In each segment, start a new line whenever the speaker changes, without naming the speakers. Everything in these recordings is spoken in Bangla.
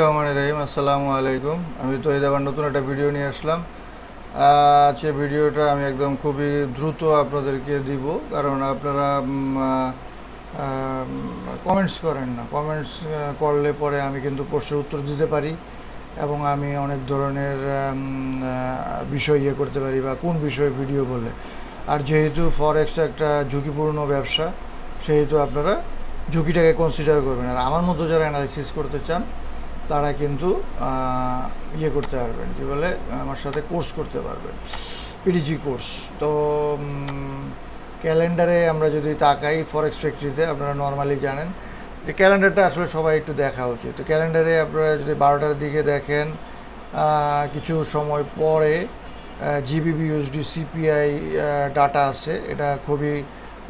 রহমানির রহিম। আসসালামু আলাইকুম। আমি তো আবার নতুন একটা ভিডিও নিয়ে আসলাম। আজকে ভিডিওটা আমি একদম খুবই দ্রুত আপনাদেরকে দিব, কারণ আপনারা কমেন্টস করেন না। কমেন্টস করলে পরে আমি কিন্তু প্রশ্নের উত্তর দিতে পারি এবং আমি অনেক ধরনের বিষয় ইয়ে করতে পারি বা কোন বিষয়ে ভিডিও বলে। আর যেহেতু ফরেক্স একটা ঝুঁকিপূর্ণ ব্যবসা, সেহেতু আপনারা ঝুঁকিটাকে কনসিডার করবেন। আর আমার মতো যারা অ্যানালিসিস করতে চান তারা কিন্তু ইয়ে করতে পারবেন, কি বলে, আমার সাথে কোর্স করতে পারবেন, পিডিজি কোর্স। তো ক্যালেন্ডারে আমরা যদি তাকাই ফরেক্স ফ্যাক্টরিতে আপনারা নর্মালি জানেন, যে ক্যালেন্ডারটা আসলে সবাই একটু দেখা উচিত। তো ক্যালেন্ডারে আপনারা যদি বারোটার দিকে দেখেন কিছু সময় পরে জিবিবি ইউএসডি সিপিআই ডাটা আছে, এটা খুবই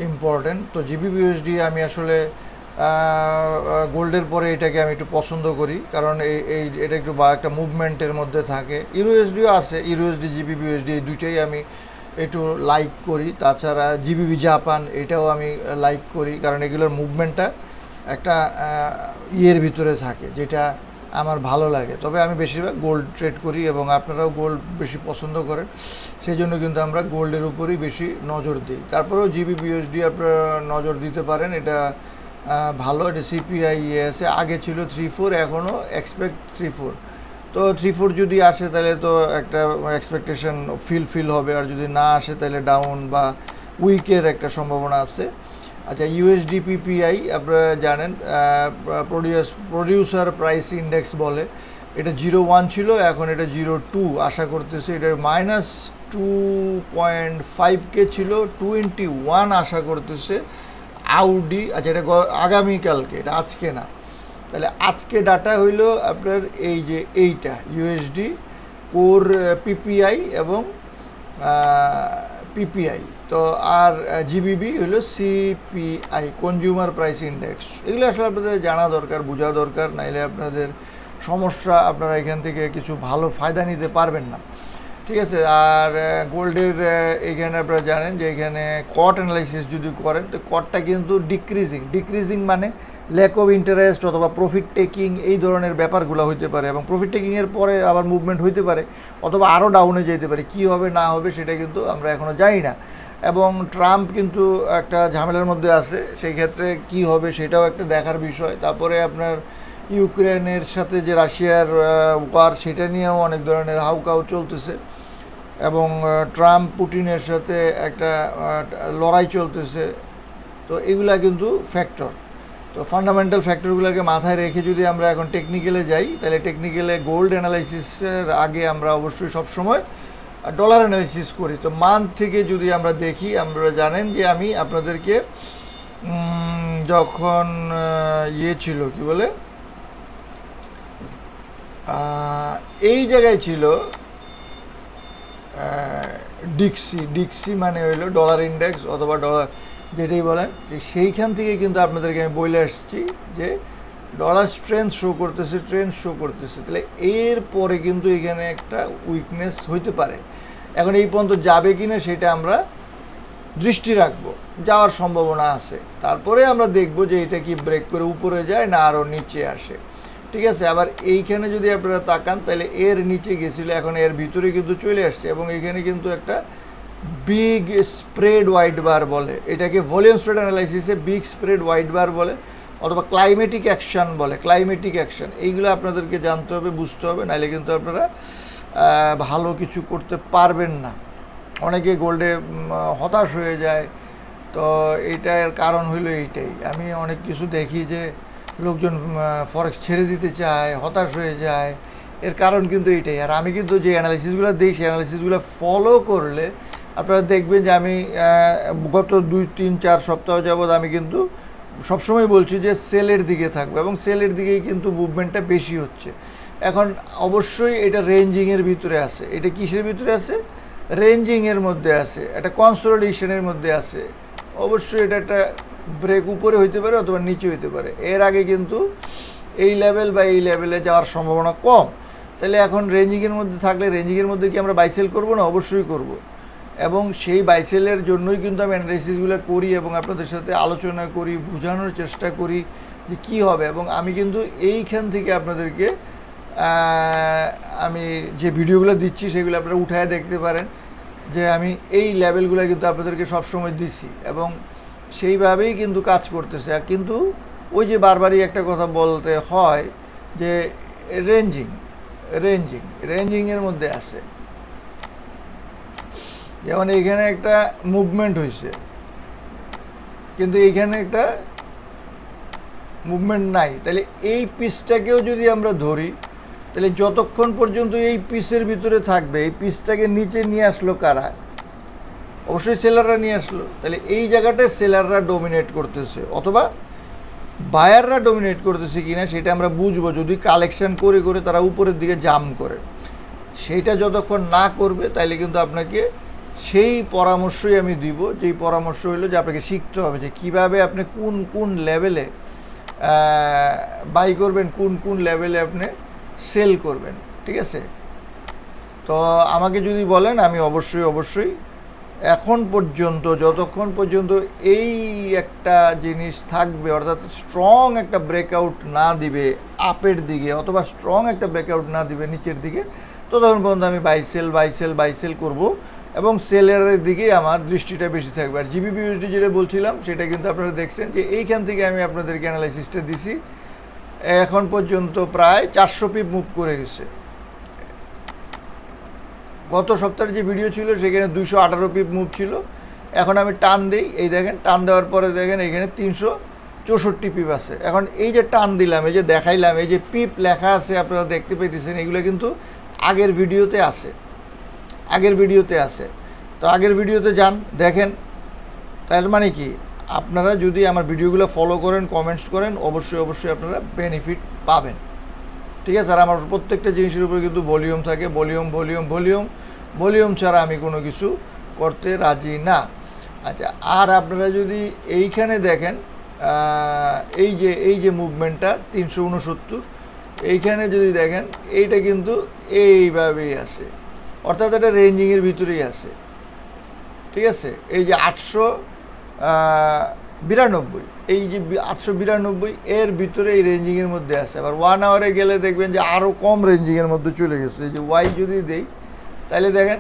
ইম্পর্টেন্ট তো জিবিবি ইউএসডি আমি আসলে গোল্ডের পরে এটাকে আমি একটু পছন্দ করি, কারণ এই এই, এটা একটু বা একটা মুভমেন্টের মধ্যে থাকে। ইউএসডিও আছে, ইউএসডি, জিবিবি, ইউএসডি, এই দুইটাই আমি একটু লাইক করি। তাছাড়া জিবিবি জাপান, এটাও আমি লাইক করি, কারণ এগুলোর মুভমেন্টটা একটা ইয়ের ভিতরে থাকে, যেটা আমার ভালো লাগে। তবে আমি বেশিরভাগ গোল্ড ট্রেড করি এবং আপনারাও গোল্ড বেশি পছন্দ করেন। সেই জন্য কিন্তু আমরা গোল্ডের উপরই বেশি নজর দিই। তারপরেও জিবি বিএসডি আপনারা নজর দিতে পারেন। এটা ভালো এটা সিপিআই আছে। আগে ছিল থ্রি ফোর এখনও এক্সপেক্ট থ্রি ফোর তো থ্রি ফোর যদি আসে তাহলে তো একটা এক্সপেকটেশন ফিল ফিল হবে। আর যদি না আসে তাহলে ডাউন বা উইকের একটা সম্ভাবনা আছে। আচ্ছা ইউএসডি পিপিআই আপনারা জানেন প্রডিউস প্রডিউসার প্রাইস ইন্ডেক্স বলে। এটা জিরো ওয়ান ছিল, এখন এটা জিরো টু আশা করতেছে এটা মাইনাস টু পয়েন্ট ফাইভকে ছিল টোয়েন্টি ওয়ান আশা করতেছে। আউডি আচ্ছা এটা আগামীকালকে, এটা আজকে না। তাহলে আজকে ডাটা হইল আপনার এই যে এইটা ইউএসডি কোর পিপিআই এবং পিপিআই তো আর জিবিবি হলো সিপিআই কনজিউমার প্রাইস ইন্ডেক্স এগুলো আসলে আপনাদের জানা দরকার, বোঝা দরকার, নাইলে আপনাদের সমস্যা আপনারা এখান থেকে কিছু ভালো ফায়দা নিতে পারবেন না। ঠিক আছে, আর গোল্ডের এখানে আপনারা জানেন যে এখানে কট অ্যানালাইসিস যদি করেন, তো কটটা কিন্তু ডিক্রিজিং ডিক্রিজিং মানে ল্যাক অফ ইন্টারেস্ট অথবা প্রফিট টেকিং এই ধরনের ব্যাপারগুলো হইতে পারে এবং প্রফিট টেকিংয়ের পরে আবার মুভমেন্ট হইতে পারে অথবা আরও ডাউনে যেতে পারে। কী হবে, না হবে সেটা কিন্তু আমরা এখনও জানি না। এবং ট্রাম্প কিন্তু একটা ঝামেলার মধ্যে আছে, সেই ক্ষেত্রে কি হবে সেটাও একটা দেখার বিষয়। তারপরে আপনার ইউক্রেনের সাথে যে রাশিয়ার ওয়ার সেটা নিয়েও অনেক ধরনের হাউকাউ চলতেছে এবং ট্রাম্প পুটিনের সাথে একটা লড়াই চলতেছে। তো এগুলা কিন্তু ফ্যাক্টর তো ফান্ডামেন্টাল ফ্যাক্টরগুলোকে মাথায় রেখে যদি আমরা এখন টেকনিক্যালে যাই, তাহলে টেকনিক্যালে গোল্ড অ্যানালাইসিসের আগে আমরা অবশ্যই সবসময় ডলার অ্যানালাইসিস করি। তো মান্থ থেকে যদি আমরা দেখি, আমরা জানেন যে আমি আপনাদেরকে যখন ইয়ে ছিল, কি বলে? এই জায়গায় ছিল ডিক্সি ডিক্সি মানে হইল ডলার ইন্ডেক্স অথবা ডলার যেটাই বলেন, যে সেইখান থেকে কিন্তু আপনাদেরকে আমি বলে আসছি যে ডলার স্ট্রেংথ শো করতেছে ট্রেন্ড শো করতেছে। তাহলে এর পরে কিন্তু এখানে একটা উইকনেস হইতে পারে। এখন এই পর্যন্ত যাবে কি না সেটা আমরা দৃষ্টি রাখব, যাওয়ার সম্ভাবনা আছে। তারপরে আমরা দেখব যে এটা কি ব্রেক করে উপরে যায় না আরও নিচে আসে। ঠিক আছে, আবার এইখানে যদি আপনারা তাকান, তাহলে এর নিচে গেছিল, এখন এর ভিতরে কিন্তু চলে আসছে, এবং এখানে কিন্তু একটা বিগ স্প্রেড হোয়াইট বার বলে, এটাকে ভলিউম স্প্রেড অ্যানালাইসিসে বিগ স্প্রেড হোয়াইট বার বলে, অথবা ক্লাইমেটিক অ্যাকশন বলে ক্লাইমেটিক অ্যাকশন এইগুলো আপনাদেরকে জানতে হবে, বুঝতে হবে, নাহলে কিন্তু আপনারা ভালো কিছু করতে পারবেন না। অনেকে গোল্ডে হতাশ হয়ে যায়, তো এইটার কারণ হইল এইটাই। আমি অনেক কিছু দেখি যে লোকজন ফরেক্স ছেড়ে দিতে চায়, হতাশ হয়ে যায়। এর কারণ কিন্তু এটাই। আর আমি কিন্তু যে অ্যানালিসিসগুলো দিই, সেই অ্যানালিসিসগুলো ফলো করলে আপনারা দেখবেন যে আমি গত দুই, তিন, চার সপ্তাহ যাবৎ আমি কিন্তু সবসময় বলছি যে সেলের দিকে থাকব এবং সেলের দিকেই কিন্তু মুভমেন্টটা বেশি হচ্ছে। এখন অবশ্যই এটা রেঞ্জিংয়ের ভিতরে আছে। এটা কিসের ভিতরে আছে? রেঞ্জিংয়ের মধ্যে আছে। একটা কনসোলিডেশনের মধ্যে আছে। অবশ্যই এটা একটা ব্রেক উপরে হইতে পারে অথবা নিচে হইতে পারে। এর আগে কিন্তু এই লেভেল বা এই লেভেলে যাওয়ার সম্ভাবনা কম। তাহলে এখন রেঞ্জিংয়ের মধ্যে থাকলে রেঞ্জিংয়ের মধ্যে কি আমরা বাইসেল করব না? অবশ্যই করব। এবং সেই বাইসেলের জন্যই কিন্তু আমি অ্যানালাইসিসগুলো করি এবং আপনাদের সাথে আলোচনা করি, বোঝানোর চেষ্টা করি যে কী হবে। এবং আমি কিন্তু এইখান থেকে আপনাদেরকে আমি যে ভিডিওগুলো দিচ্ছি সেগুলো আপনারা উঠায় দেখতে পারেন। যে আমি এই লেভেলগুলো কিন্তু আপনাদেরকে সবসময় দিছি। এবং সেইভাবেই কিন্তু কাজ করতেছে। কিন্তু ওই যে বারবারই একটা কথা বলতে হয় যে রেঞ্জিং রেঞ্জিং রেঞ্জিংয়ের মধ্যে আছে। যেমন এখানে একটা মুভমেন্ট হয়েছে কিন্তু এখানে একটা মুভমেন্ট নাই। তাহলে এই পিসটাকেও যদি আমরা ধরি, তাহলে যতক্ষণ পর্যন্ত এই পিসের ভিতরে থাকবে, এই পিসটাকে নিচে নিয়ে আসলো কারা? অবশ্যই সেলাররা নিয়ে আসলো। তাহলে এই জায়গাটায় সেলাররা ডোমিনেট করতেছে, অথবা বায়াররা ডোমিনেট করতেছে কি না সেটা আমরা বুঝব। যদি কালেকশন করে করে তারা উপরের দিকে জাম করে। সেইটা যতক্ষণ না করবে, তাইলে কিন্তু আপনাকে সেই পরামর্শই আমি দিব। যেই পরামর্শ হলো যে আপনাকে শিখতে হবে যে কীভাবে আপনি কোন কোন লেভেলে বাই করবেন, কোন কোন লেভেলে আপনি সেল করবেন। ঠিক আছে? তো আমাকে যদি বলেন, আমি অবশ্যই অবশ্যই এখন পর্যন্ত, যতক্ষণ পর্যন্ত এই একটা জিনিস থাকবে, অর্থাৎ স্ট্রং একটা ব্রেকআউট না দিবে আপের দিকে, অথবা স্ট্রং একটা ব্রেকআউট না দিবে নিচের দিকে, ততক্ষণ পর্যন্ত আমি বাইসেল বাইসেল বাইসেল করব এবং সেলের দিকেই আমার দৃষ্টিটা বেশি থাকবে। আর জিবিপি ইউএসডি যেটা বলছিলাম, সেটা কিন্তু আপনারা দেখছেন যে এইখান থেকে আমি আপনাদেরকে অ্যানালাইসিসটা দিছি। এখন পর্যন্ত প্রায় চারশো পিপ মুভ করে গেছে। গত সপ্তাহের যে ভিডিও ছিল, সেখানে দুশো আঠারো পিপ মুভ ছিল। এখন আমি টান দিই, এই দেখেন, টান দেওয়ার পরে দেখেন, এখানে তিনশো চৌষট্টি পিপ আছে। এখন এই যে টান দিলাম, এই যে দেখাইলাম, এই যে পিপ লেখা আছে, আপনারা দেখতে পেতেছেন এগুলো কিন্তু আগের ভিডিওতে আছে। আগের ভিডিওতে আছে। তো আগের ভিডিওতে যান, দেখেন, তার মানে কি? আপনারা যদি আমার ভিডিওগুলো ফলো করেন কমেন্টস করেন, অবশ্যই অবশ্যই আপনারা বেনিফিট পাবেন। ঠিক আছে, আর আমার প্রত্যেকটা জিনিসের উপরে কিন্তু ভলিউম থাকে, ভলিউম ভলিউম ভলিউম ভলিউম ছাড়া আমি কোনো কিছু করতে রাজি না। আচ্ছা আর আপনারা যদি এইখানে দেখেন এই যে এই যে মুভমেন্টটা তিনশো উনসত্তর, এইখানে যদি দেখেন, এইটা কিন্তু এইভাবেই আছে। অর্থাৎ এটা রেঞ্জিংয়ের ভিতরেই আছে। ঠিক আছে? এই যে আটশো বিরানব্বই। এই যে আটশো বিরানব্বই এর ভিতরে এই রেঞ্জিংয়ের মধ্যে আছে। আবার ওয়ান আওয়ারে গেলে দেখবেন যে আরও কম রেঞ্জিংয়ের মধ্যে চলে গেছে। যে ওয়াই যদি দেই তাহলে দেখেন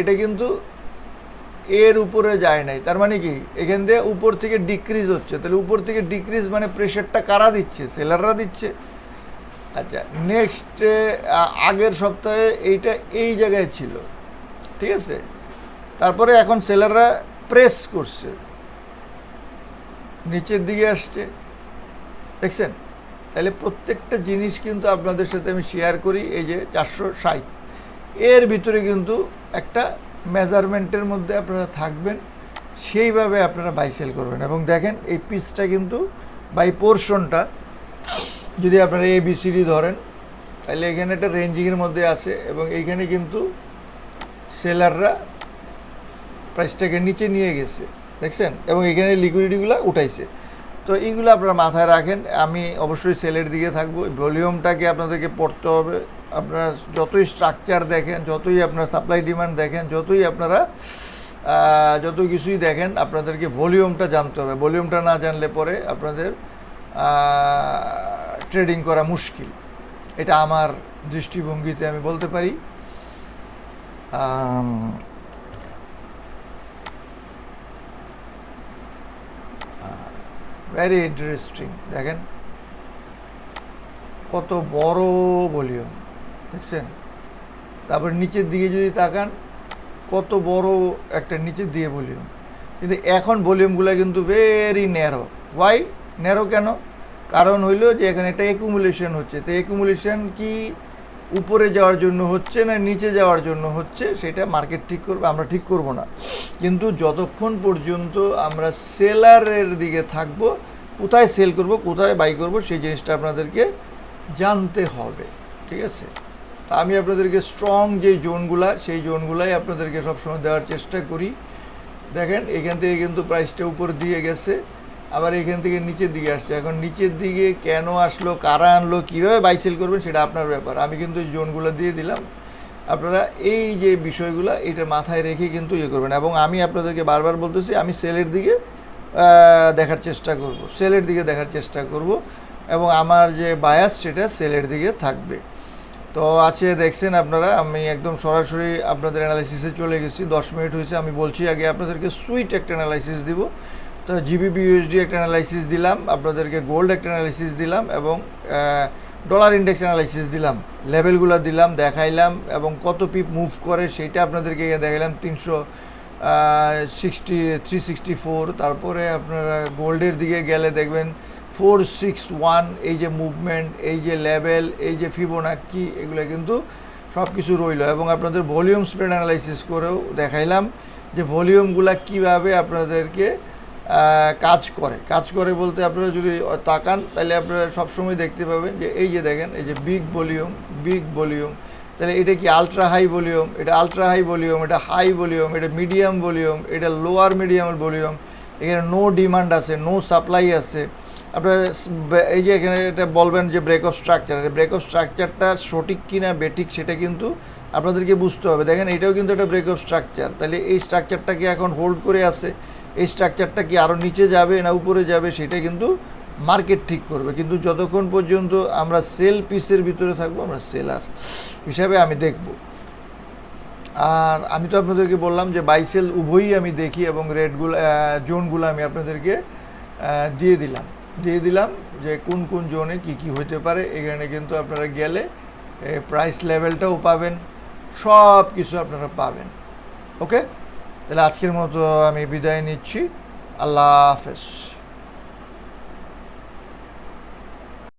এটা কিন্তু এর উপরে যায় নাই। তার মানে কি? এখান দিয়ে উপর থেকে ডিক্রিজ হচ্ছে। তাহলে উপর থেকে ডিক্রিজ মানে প্রেশারটা কারা দিচ্ছে? সেলাররা দিচ্ছে। আচ্ছা নেক্সট আগের সপ্তাহে এইটা এই জায়গায় ছিল। ঠিক আছে? তারপরে এখন সেলাররা প্রেস করছে। নিচের দিকে আসছে। দেখছেন? তাহলে প্রত্যেকটা জিনিস কিন্তু আপনাদের সাথে আমি শেয়ার করি, এই যে চারশো ষাট। এর ভিতরে কিন্তু একটা মেজারমেন্টের মধ্যে আপনারা থাকবেন, সেইভাবে আপনারা বাইসেল করবেন। এবং দেখেন, এই পিসটা কিন্তু বাই পোর্শনটা যদি আপনারা এ বিসিডি ধরেন, তাহলে এখানে একটা রেঞ্জিংয়ের মধ্যে আছে এবং এইখানে কিন্তু সেলাররা প্রাইসটাকে নিচে নিয়ে গেছে। দেখছেন? এবং এখানে লিকুইডিটিগুলো উঠাইছে। তো এইগুলো আপনারা মাথায় রাখেন। আমি অবশ্যই সেলের দিকে থাকব। ভলিউমটাকে আপনাদেরকে পড়তে হবে। আপনারা যতই স্ট্রাকচার দেখেন, যতই আপনার সাপ্লাই ডিমান্ড দেখেন, যতই আপনারা যত কিছুই দেখেন, আপনাদেরকে ভলিউমটা জানতে হবে। ভলিউমটা না জানলে পরে আপনাদের ট্রেডিং করা মুশকিল। এটা আমার দৃষ্টিভঙ্গিতে আমি বলতে পারি। ভেরি ইন্টারেস্টিং দেখেন, কত বড় ভলিউম, দেখছেন? তারপর নিচের দিকে যদি তাকান, কত বড় একটা নিচের দিকে ভলিউম। কিন্তু এখন ভলিউমগুলো কিন্তু ভেরি ন্যারো ওয়াই ন্যারো কেন? কারণ হইল যে এখানে একটা একুমুলেশন হচ্ছে। তো একুমুলেশন কি? উপরে যাওয়ার জন্য হচ্ছে না, নিচে যাওয়ার জন্য হচ্ছে, সেটা মার্কেট ঠিক করবে, আমরা ঠিক করব না। কিন্তু যতক্ষণ পর্যন্ত আমরা সেলারের দিকে থাকব, কোথায় সেল করব, কোথায় বাই করব, সেই জিনিসটা আপনাদেরকে জানতে হবে, ঠিক আছে? তা আমি আপনাদেরকে স্ট্রং যে জোনগুলা, সেই জোনগুলাই আপনাদেরকে সবসময় দেওয়ার চেষ্টা করি। দেখেন, এখান থেকে কিন্তু প্রাইসটা উপর দিয়ে গেছে। আবার এখান থেকে নিচের দিকে আসছে। এখন নিচের দিকে কেন আসলো, কারা আনলো, কীভাবে বাইসেল করবেন সেটা আপনার ব্যাপার। আমি কিন্তু জোনগুলো দিয়ে দিলাম। আপনারা এই যে বিষয়গুলো, এটা মাথায় রেখে কিন্তু ইয়ে করবেন। এবং আমি আপনাদেরকে বারবার বলতেছি, আমি সেলের দিকে দেখার চেষ্টা করব। সেলের দিকে দেখার চেষ্টা করব। এবং আমার যে বায়াস সেটা সেলের দিকে থাকবে। তো আছে, দেখছেন আপনারা, আমি একদম সরাসরি আপনাদের অ্যানালাইসিসে চলে গেছি। দশ মিনিট হয়েছে, আমি বলছি আগে আপনাদেরকে সুইট একটা অ্যানালাইসিস দিব। তো জিবিপি ইউএসডি একটা অ্যানালাইসিস দিলাম, আপনাদেরকে গোল্ড একটা অ্যানালাইসিস দিলাম এবং ডলার ইন্ডেক্স অ্যানালাইসিস দিলাম। লেভেলগুলো দিলাম, দেখাইলাম এবং কত পিপ মুভ করে সেটা আপনাদেরকে দেখাইলাম। তিনশো সিক্সটি থ্রি সিক্সটি ফোর তারপরে আপনারা গোল্ডের দিকে গেলে দেখবেন ফোর সিক্স ওয়ান এই যে মুভমেন্ট এই যে লেভেল এই যে ফিবোনাক্কি এগুলো কিন্তু সব কিছু রইল এবং আপনাদের ভলিউম স্প্রেড অ্যানালাইসিস করেও দেখাইলাম যে ভলিউমগুলা কীভাবে আপনাদেরকে কাজ করে। কাজ করে বলতে আপনারা যদি তাকান, তাহলে আপনারা সবসময় দেখতে পাবেন যে এই যে দেখেন, এই যে বিগ ভলিউম বিগ ভলিউম তাহলে এটা কি আলট্রা হাই ভলিউম এটা আলট্রা হাই ভলিউম এটা হাই ভলিউম এটা মিডিয়াম ভলিউম এটা লোয়ার মিডিয়ামের ভলিউম এখানে নো ডিমান্ড আছে নো সাপ্লাই আছে। আপনারা এই যে এখানে এটা বলবেন যে break of structure break of স্ট্রাকচারটা সঠিক কিনা বেঠিক সেটা কিন্তু আপনাদেরকে বুঝতে হবে। দেখেন এটাও কিন্তু একটা ব্রেক অফ স্ট্রাকচার তাহলে এই স্ট্রাকচারটাকে এখন হোল্ড করে আছে। এই স্ট্রাকচারটা কি আরও নিচে যাবে না উপরে যাবে সেটা কিন্তু মার্কেট ঠিক করবে। কিন্তু যতক্ষণ পর্যন্ত আমরা সেল পিসের ভিতরে থাকব, আমরা সেলার হিসাবে আমি দেখব। আর আমি তো আপনাদেরকে বললাম যে বাইসেল উভয়ই আমি দেখি এবং রেডগুলো জোনগুলো আমি আপনাদেরকে দিয়ে দিলাম। দিয়ে দিলাম যে কোন কোন জোনে কি কি হতে পারে, এখানে কিন্তু আপনারা গেলে প্রাইস লেভেলটাও পাবেন সব কিছু আপনারা পাবেন। ওকে তাহলে আজকের মতো আমি বিদায় নিচ্ছি। আল্লাহ হাফেজ।